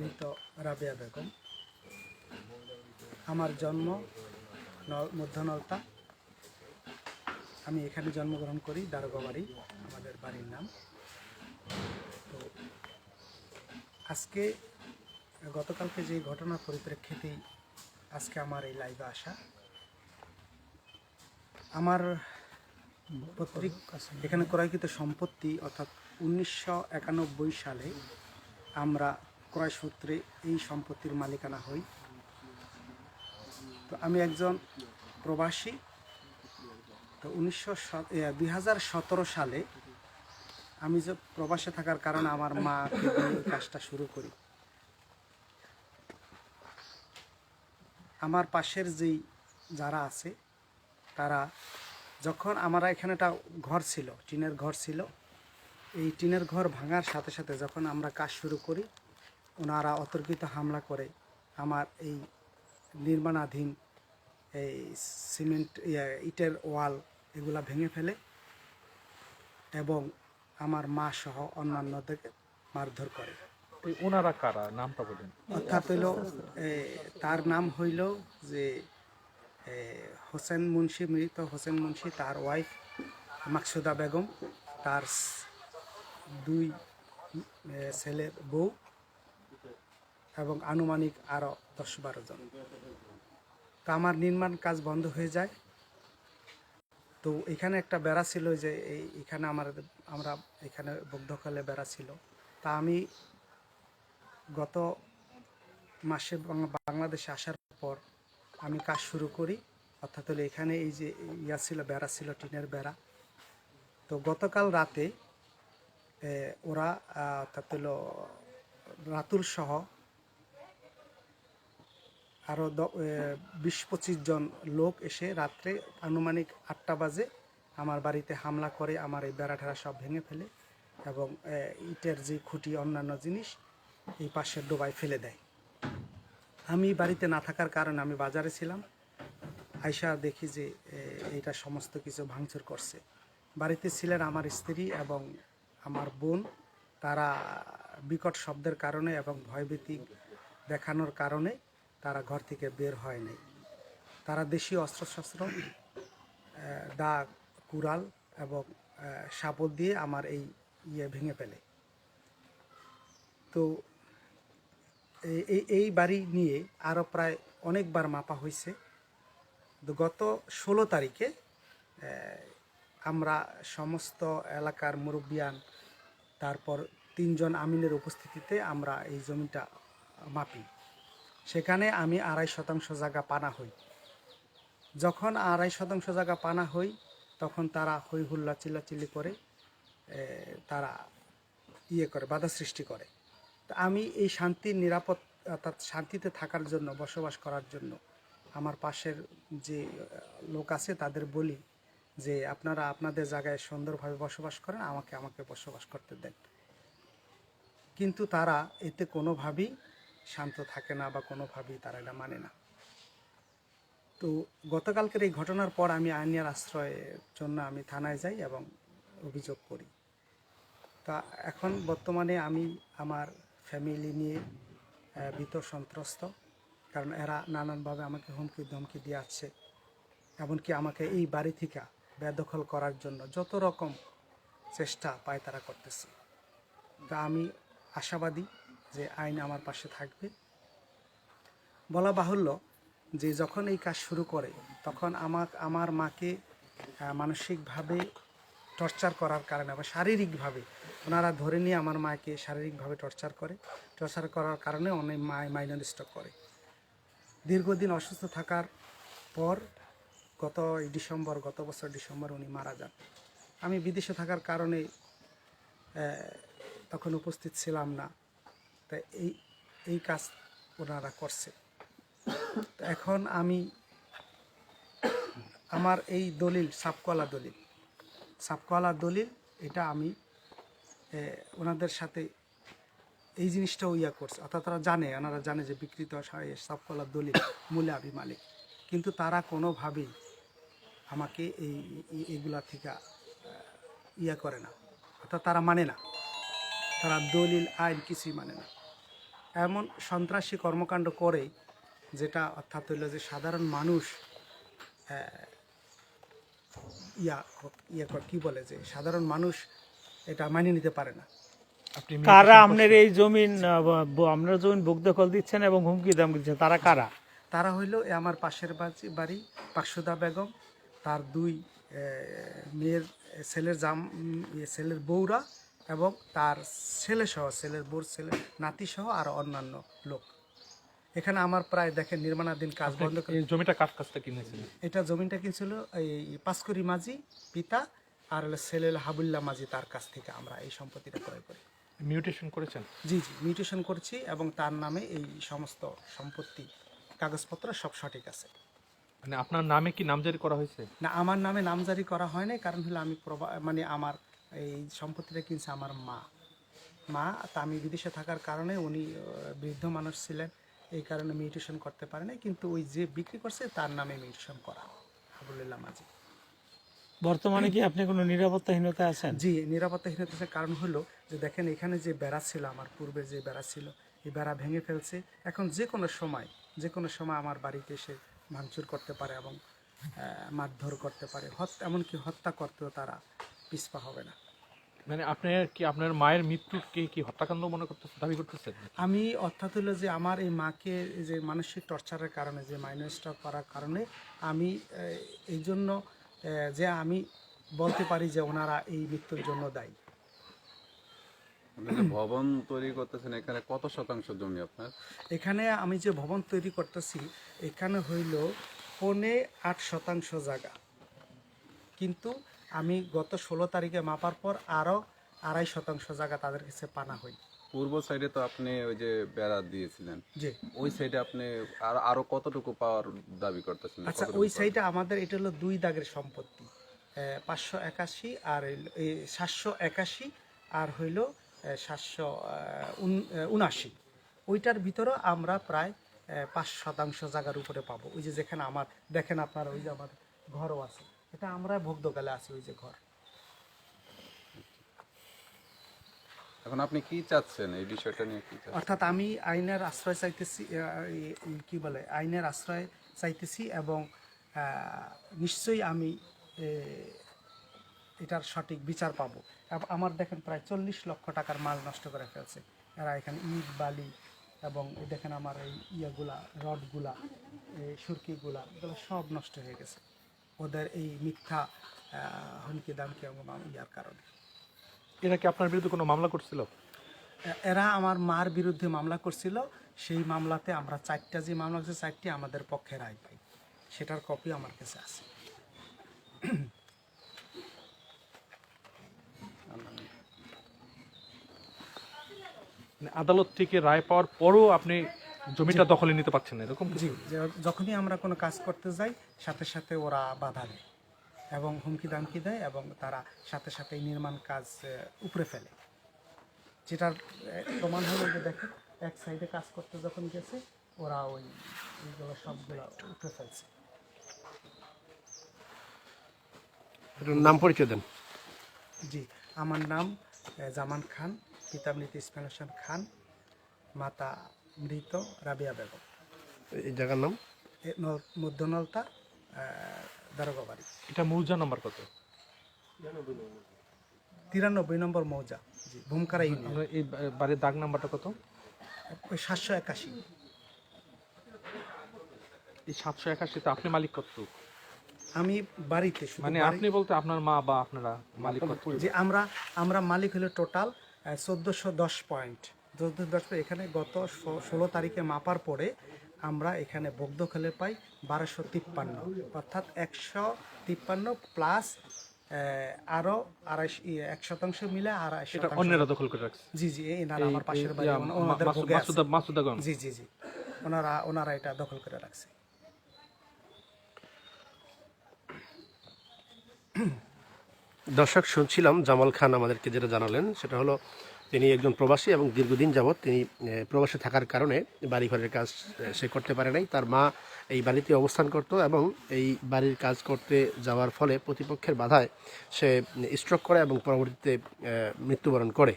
মৃত রাবেয়া বেগম। আমার জন্ম নল মধ্যনলতা আমি এখানে জন্মগ্রহণ করি দারোগা বাড়ি আমাদের বাড়ির নাম। তো আজকে, গতকালকে যে ঘটনার পরিপ্রেক্ষিতেই আজকে আমার এই লাইভে আসা। আমার পৈতৃক, এখানে ক্রয়কৃত সম্পত্তি অর্থাৎ উনিশশো একানব্বই সালে আমরা ক্রয় সূত্রে এই সম্পত্তির মালিকানা হই তো আমি একজন প্রবাসী। তো উনিশশো দুই সালে আমি যে প্রবাসে থাকার কারণে আমার মা কাজটা শুরু করি। আমার পাশের যেই যারা আছে, তারা যখন আমার এখানে একটা ঘর ছিল, টিনের ঘর ছিল, এই টিনের ঘর ভাঙার সাথে সাথে যখন আমরা কাজ শুরু করি ওনারা অতর্কিত হামলা করে আমার এই নির্মাণাধীন এই সিমেন্ট ইটের ওয়াল এগুলা ভেঙে ফেলে এবং আমার মা সহ অন্যান্যদেরকে মারধর করে। ওনারা কারা? নামটা বলেন। অর্থাৎ হইল তার নাম হইল যে হোসেন মুন্সি মৃত হোসেন মুন্সি তার ওয়াইফ মাকসুদা বেগম তার দুই ছেলের বউ এবং আনুমানিক আরও দশ বারো জন। তো আমার নির্মাণ কাজ বন্ধ হয়ে যায়। তো এখানে একটা বেড়া ছিল যে এই এখানে আমার, আমরা এখানে বদ্ধকালে বেড়া ছিল। তা আমি গত মাসে বাংলাদেশে আসার পর আমি কাজ শুরু করি। অর্থাৎ হলো এখানে এই যে ইয়া ছিল, বেড়া ছিল, টিনের বেড়া। তো গতকাল রাতে ওরা অর্থাৎ হলো রাতুল সহ আরও বিশ পঁচিশ জন লোক এসে রাত্রে আনুমানিক আটটা বাজে আমার বাড়িতে হামলা করে, আমার এই বেড়া ঠেড়া সব ভেঙে ফেলে এবং ইটের যে খুঁটি, অন্যান্য জিনিস এই পাশের ডোবায় ফেলে দেয়। আমি বাড়িতে না থাকার কারণে আমি বাজারে ছিলাম। আয়সা দেখি যে এইটা সমস্ত কিছু ভাঙচুর করছে। বাড়িতে ছিলেন আমার স্ত্রী এবং আমার বোন। তারা বিকট শব্দের কারণে এবং ভয়ভীতি দেখানোর কারণে তারা ঘর থেকে বের হয় নাই। তারা দেশীয় অস্ত্রশস্ত্র দা, কুড়াল এবং শাবল দিয়ে আমার এই ইয়ে ভেঙে ফেলে। তো এই- এই বাড়ি নিয়ে আরও প্রায় অনেকবার মাপা হয়েছে। তো গত ষোলো তারিখে আমরা সমস্ত এলাকার মুরব্বিয়ান, তারপর তিনজন আমিনের উপস্থিতিতে আমরা এই জমিটা মাপি। সেখানে আমি আড়াই শতাংশ জায়গা পানা হই। যখন আড়াই শতাংশ জায়গা পানা হই, তখন তারা হই হুল্লা চিল্লাচিল্লি করে তারা ইয়ে করে, বাধা সৃষ্টি করে। তা আমি এই শান্তির নিরাপদ, অর্থাৎ শান্তিতে থাকার জন্য, বসবাস করার জন্য আমার পাশের যে লোক আছে, তাদের বলি যে, আপনারা আপনাদের জায়গায় সুন্দরভাবে বসবাস করেন, আমাকে আমাকে বসবাস করতে দেন। কিন্তু তারা এতে কোনোভাবেই শান্ত থাকে না বা কোনোভাবেই তারা এটা মানে না। তো গতকালকের এই ঘটনার পর আমি আইনের আশ্রয়ের জন্য আমি থানায় যাই এবং অভিযোগ করি। তা এখন বর্তমানে আমি আমার ফ্যামিলি নিয়ে ভীত সন্ত্রস্ত, কারণ এরা নানানভাবে আমাকে হুমকি ধমকি দিয়ে আসছে এমনকি আমাকে এই বাড়ি থেকে বেদখল করার জন্য যত রকম চেষ্টা পায় তারা করতেছে। তা আমি আশাবাদী যে আইন আমার পাশে থাকবে। বলা বাহুল্য যে যখন এই কাজ শুরু করে, তখন আমার আমার মাকে মানসিকভাবে টর্চার করার কারণে বা শারীরিকভাবে ওনারা ধরে নিয়ে আমার মাকে শারীরিকভাবে টর্চার করে। টর্চার করার কারণে অনেক মায় মাইনার স্টক করে। দীর্ঘদিন অসুস্থ থাকার পর গত ডিসেম্বর, গত বছর ডিসেম্বর উনি মারা যান। আমি বিদেশে থাকার কারণে তখন উপস্থিত ছিলাম না। তা এই এই কাজ ওনারা করছে। এখন আমি, আমার এই দলিল সাপকলা দলিল। সাপকলা দলিল, এটা আমি ওনাদের সাথে এই জিনিসটাও ইয়া করছে। অর্থাৎ তারা জানে, ওনারা জানে যে বিকৃত সাপকলার দলিল মূলে আমি মালিক। কিন্তু তারা কোনোভাবেই আমাকে এই এইগুলা থেকে ইয়া করে না। অর্থাৎ তারা মানে না। তারা দলিল আইন কিছুই মানে না। এমন সন্ত্রাসী কর্মকাণ্ড করে যেটা অর্থাৎ হইল যে সাধারণ মানুষ ইয়া ইয়া কি বলে যে সাধারণ মানুষ এটা মানিয়ে নিতে পারে না। কারা আপনার এই জমিন আপনার জমিন বুক দখল দিচ্ছেন এবং হুমকি দাম দিচ্ছেন তারা কারা? তারা হইল এ আমার পাশের বাড়ি- বাড়ি পাকসুদা বেগম তার দুই মেয়ের ছেলের জাম ছেলের বউরা এবং তার ছেলে সহ ছেলের বউর ছেলে নাতি সহ আর অন্যান্য লোক। এখানে আমার প্রায় দেখেন নির্মাণাধীন কাজ বন্ধ করে জমিটা কার কাছ থেকে কিনেছিলেন? এটা জমিটা কিনছিল এই পাঁচকরি মাঝি পিতা আর হলো ছেলে হলো হাবুল্লা মাঝি তার কাছ থেকে আমরা এই সম্পত্তিটা ক্রয় করি। মিউটেশন করেছেন? জি জি মিউটেশন করছি এবং তার নামে এই সমস্ত সম্পত্তি কাগজপত্র সব সঠিক আছে। মানে আপনার নামে কি নামজারি করা হয়েছে? না আমার নামে নামজারি করা হয় নাই কারণ হলো আমি প্রবা- মানে আমার এই সম্পত্তিটা কিনছে আমার মা। মা তা আমি বিদেশে থাকার কারণে উনি বৃদ্ধ মানুষ ছিলেন এই কারণে মিউটেশন করতে পারে নাই কিন্তু ওই যে বিক্রি করছে তার নামে মিউটেশন করা হাবুল্লাহ মাঝি বর্তমানে কি আপনি কোনো নিরাপত্তাহীনতা আছেন? জি নিরাপত্তাহীনতার কারণ হলো যে দেখেন এখানে যে বেড়া ছিল আমার পূর্বে যে বেড়া ছিল এই বেড়া ভেঙে ফেলছে। এখন যে কোনো সময় যে কোনো সময় আমার বাড়িতে এসে ভাঙচুর করতে পারে এবং মারধর করতে পারে। হত্যা এমনকি হত্যা করতেও তারা পিছপা হবে না। মানে আপনি কি আপনার মায়ের মৃত্যুকে কি হত্যাকাণ্ড মনে করতেছেন দাবি করতেছেন? আমি অর্থাৎ হলো যে আমার এই মাকে এই যে মানসিক টর্চারের কারণে যে মাইনাসটা করার কারণে আমি এই জন্য যে আমি বলতে পারি যে ওনারা এই মৃত্যুর জন্য দায়ী। ভবন তৈরি করতেছেন এখানে কত শতাংশ জমি আপনার? এখানে আমি যে ভবন তৈরি করতেছি এখানে হইল পৌনে আট শতাংশ জায়গা। কিন্তু আমি গত ষোলো তারিখে মাপার পর আরও আড়াই শতাংশ জায়গা তাদের কাছে পানা হই। পূর্ব সাইডে তো আপনি ওই যে বেড়া দিয়েছিলেন। যে ওই সাইডে আপনি আর আরও কতটুকু পাওয়ার দাবি করতেছেন? আচ্ছা ওই সাইডে আমাদের এটা হলো দুই দাগের সম্পত্তি পাঁচশো একাশি আর সাতশো একাশি আর হইল সাতশো উনাশি ওইটার ভিতরে আমরা প্রায় পাঁচ শতাংশ জায়গার উপরে পাবো। ওই যে যেখানে আমার দেখেন আপনার ওই যে আমার ঘরও আছে। এটা আমরা ভোগদকালে আছি ওই যে ঘর। এখন আপনি কি চাচ্ছেন? এই বিষয়টা নিয়ে কি অর্থাৎ আমি আইনের আশ্রয় চাইতেছি কি বলে আইনের আশ্রয় চাইতেছি এবং নিশ্চয়ই আমি এটার সঠিক বিচার পাবো। আমার দেখেন প্রায় চল্লিশ লক্ষ টাকার মাল নষ্ট করে ফেলছে। এরা এখানে ইট বালি এবং দেখেন আমার এই ইয়েগুলা রডগুলা এই সুরকিগুলা এগুলো সব নষ্ট হয়ে গেছে। ওদের এই মিথ্যা হুমকি দামকি ইয়ার কারণে। এরা কি আপনার বিরুদ্ধে কোনো মামলা করছিল? এরা আমার মার বিরুদ্ধে মামলা করছিল। সেই মামলাতে আমরা চারটা যে মামলা আছে চারটি আমাদের পক্ষে রায় পাই। সেটার কপি আমার কাছে আছে। মানে আদালত থেকে রায় পাওয়ার পরও আপনি জমিটা দখলে নিতে পারছেন না এরকম জি যখনই আমরা কোনো কাজ করতে যাই সাথে সাথে ওরা বাধা দেয় এবং হুমকি দামকি দেয় এবং তারা সাথে সাথে নির্মাণ কাজ উপরে ফেলে। যেটার প্রমাণ হলো যে দেখেন এক সাইডে কাজ করতে যখন গেছে ওরা ওই এইগুলো সবগুলো উপরে ফেলছে। নাম পরিচয় দেন। জি আমার নাম জামান খান পিতা মৃত ইসমাইল হোসেন খান মাতা মৃত রাবিয়া বেগম। এই জায়গার নাম? মধ্যনলতা দারোগা বাড়ি এটা মৌজা নাম্বার কত? তিরানব্বই নম্বর মৌজা জি ভূমকারা ইউনিয়ন। এই বাড়ির দাগ নাম্বারটা কত? ওই সাতশো একাশি। এই সাতশো একাশিতে আপনি মালিক কত আমি বাড়িতে মানে আপনি বলতে আপনার মা বা আপনারা মালিক কত যে আমরা আমরা মালিক হলো টোটাল চোদ্দোশো দশ পয়েন্ট দশ point, এখানে গত ষোলো তারিখে মাপার পরে আমরা এখানে বগ্ধ খেলে পাই বারোশো তিপ্পান্ন। অর্থাৎ একশো তিপ্পান্ন প্লাস আরও আড়াইশ ইয়ে, এক শতাংশ মিলে আড়াই অন্যরা দখল করে রাখছে। জি জি এই আমার পাশের বাড়ি ওনাদের। জি জি জি ওনারা ওনারা এটা দখল করে রাখছে। দর্শক শুনছিলাম জামাল খান আমাদেরকে যেটা জানালেন সেটা হলো তিনি একজন প্রবাসী এবং দীর্ঘদিন যাবৎ তিনি প্রবাসে থাকার কারণে বাড়িঘরের কাজ সে করতে পারে নাই। তার মা এই বাড়িতে অবস্থান করত এবং এই বাড়ির কাজ করতে যাওয়ার ফলে প্রতিপক্ষের বাধায় সে স্ট্রোক করে এবং পরবর্তীতে মৃত্যুবরণ করে।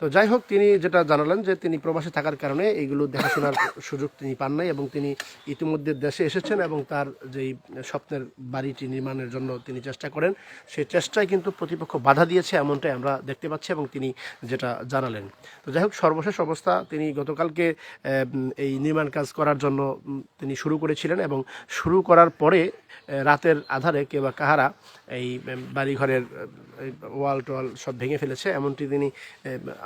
তো যাই হোক তিনি যেটা জানালেন যে তিনি প্রবাসে থাকার কারণে এইগুলো দেখাশোনার সুযোগ তিনি পান নাই এবং তিনি ইতিমধ্যে দেশে এসেছেন এবং তার যেই স্বপ্নের বাড়িটি নির্মাণের জন্য তিনি চেষ্টা করেন, সেই চেষ্টায় কিন্তু প্রতিপক্ষ বাধা দিয়েছে এমনটাই আমরা দেখতে পাচ্ছি এবং তিনি যেটা জানালেন। তো যাই হোক সর্বশেষ অবস্থা, তিনি গতকালকে এই নির্মাণ কাজ করার জন্য তিনি শুরু করেছিলেন এবং শুরু করার পরে রাতের আধারে কে বা কাহারা এই বাড়িঘরের ওয়াল টোয়াল সব ভেঙে ফেলেছে, এমনটি তিনি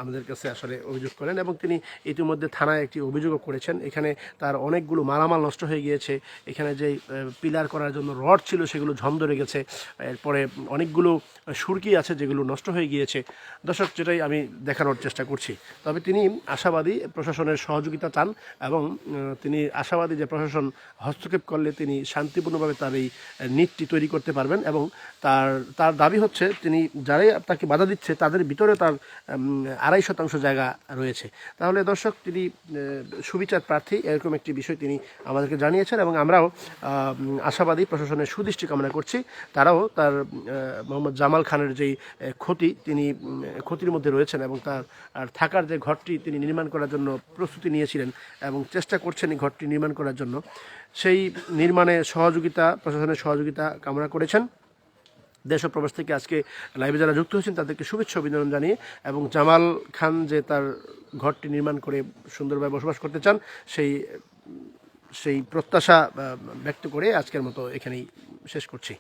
আমাদের কাছে আসলে অভিযোগ করেন এবং তিনি ইতিমধ্যে থানায় একটি অভিযোগও করেছেন। এখানে তার অনেকগুলো মালামাল নষ্ট হয়ে গিয়েছে। এখানে যে পিলার করার জন্য রড ছিল সেগুলো ঝম ধরে গেছে। এরপরে অনেকগুলো সুরকি আছে যেগুলো নষ্ট হয়ে গিয়েছে। দর্শক যেটাই আমি দেখানোর চেষ্টা করছি। তবে তিনি আশাবাদী প্রশাসনের সহযোগিতা চান এবং তিনি আশাবাদী যে প্রশাসন হস্তক্ষেপ করলে তিনি শান্তিপূর্ণভাবে তার এই নিটটি তৈরি করতে পারবেন এবং তার তার দাবি হচ্ছে, তিনি যারাই তাকে বাধা দিচ্ছে, তাদের ভিতরে তার আড়াই শতাংশ জায়গা রয়েছে। তাহলে দর্শক, তিনি সুবিচার প্রার্থী, এরকম একটি বিষয় তিনি আমাদেরকে জানিয়েছেন এবং আমরাও আশাবাদী, প্রশাসনের সুদৃষ্টি কামনা করছি। তারাও তার মোহাম্মদ জামাল খানের যেই ক্ষতি, তিনি ক্ষতির মধ্যে রয়েছেন এবং তার, আর থাকার যে ঘরটি তিনি নির্মাণ করার জন্য প্রস্তুতি নিয়েছিলেন এবং চেষ্টা করছেন এই ঘরটি নির্মাণ করার জন্য। সেই নির্মাণে সহযোগিতা, প্রশাসনের সহযোগিতা কামনা করেছেন। দেশ ও প্রবাস থেকে আজকে লাইভে যারা যুক্ত হয়েছেন, তাদেরকে শুভেচ্ছা, অভিনন্দন জানিয়ে এবং জামাল খান যে তার ঘরটি নির্মাণ করে সুন্দরভাবে বসবাস করতে চান, সেই সেই প্রত্যাশা ব্যক্ত করে আজকের মতো এখানেই শেষ করছি।